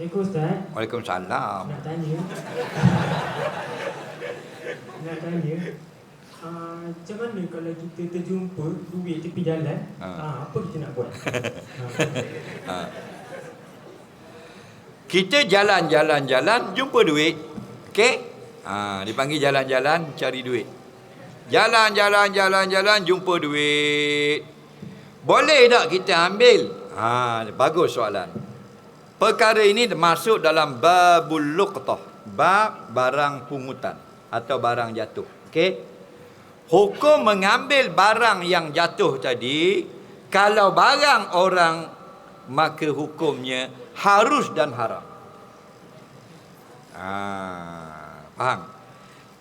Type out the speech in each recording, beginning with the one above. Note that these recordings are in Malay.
Assalamualaikum Ustaz. Waalaikumsalam. Nak tanya. Nak tanya. Uh, macam mana kalau kita terjumpa duit tepi jalan, Ha. uh. apa kita nak buat? ha. Kita jalan-jalan-jalan jumpa duit. Okey? Ha, dipanggil jalan-jalan cari duit. Jalan-jalan-jalan-jalan jumpa duit. Boleh tak kita ambil? Ha, bagus soalan. Perkara ini masuk dalam babul luqtah. Bab barang pungutan atau barang jatuh. Okey? Hukum mengambil barang yang jatuh tadi, kalau barang orang maka hukumnya harus dan haram. Ah, faham?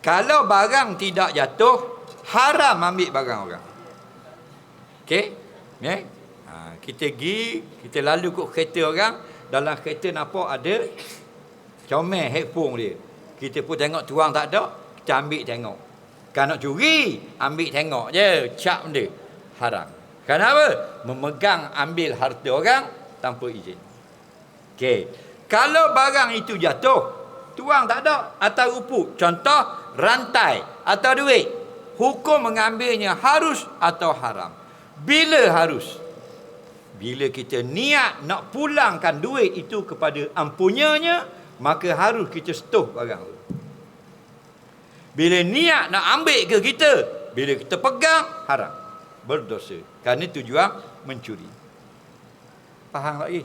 Kalau barang tidak jatuh, haram ambil barang orang. Okey? Ya? Ha, kita pergi, kita lalu kot kereta orang, dalam kereta nampak ada comel headphone dia. Kita pun tengok tuang tak ada, kita ambil tengok. Kalau nak curi, ambil tengok je, cap dia. Haram. Kenapa? Memegang ambil harta orang tanpa izin. Okey. Kalau barang itu jatuh, tuang tak ada atau rupu. Contoh rantai atau duit. Hukum mengambilnya harus atau haram. Bila harus? Bila kita niat nak pulangkan duit itu kepada ampunyanya, maka harus kita setuh barang tu. Bila niat nak ambil ke kita, bila kita pegang, haram. Berdosa. Kerana tujuan mencuri. Faham lagi?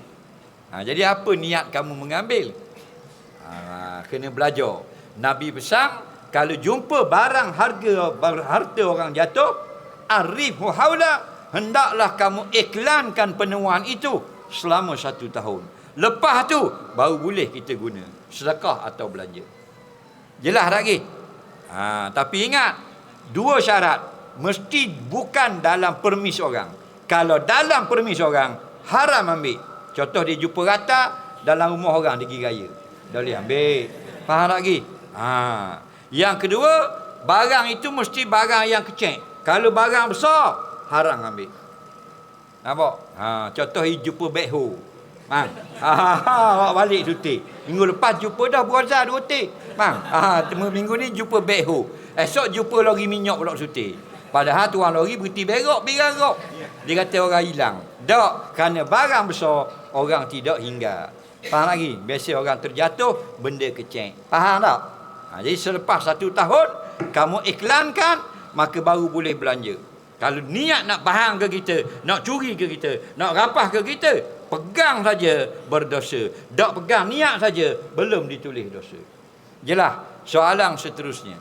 Ha, jadi apa niat kamu mengambil? Ha, kena belajar. Nabi pesan, kalau jumpa barang harga harta orang jatuh, arifu haula, hendaklah kamu iklankan penemuan itu selama satu tahun. Lepas tu, baru boleh kita guna. Sedekah atau belanja. Jelas lagi? Ha, tapi ingat, dua syarat. Mesti bukan dalam permis orang. Kalau dalam permis orang, haram ambil. Contoh dia jumpa rata dalam rumah orang pergi raya. Dah boleh ambil. Faham lagi? Ha. Yang kedua, barang itu mesti barang yang kecil. Kalau barang besar, haram ambil. Nampak? Ha, contoh dia jumpa backhoe. Bang. Ha, ha, ha, balik cuti. Minggu lepas jumpa dah berusaha dua tik. Bang. Ha, temu minggu ni jumpa backhoe. Esok jumpa lori minyak pula cuti. Padahal tuan lori berhenti berok, berok. Dia kata orang hilang. Tak, kerana barang besar, orang tidak hingga. Faham lagi? Biasa orang terjatuh, benda kecil. Faham tak? Ha, jadi selepas satu tahun, kamu iklankan, maka baru boleh belanja. Kalau niat nak bahang ke kita, nak curi ke kita, nak rapah ke kita, pegang saja berdosa. Tak pegang niat saja, belum ditulis dosa. Jelas? Soalan seterusnya.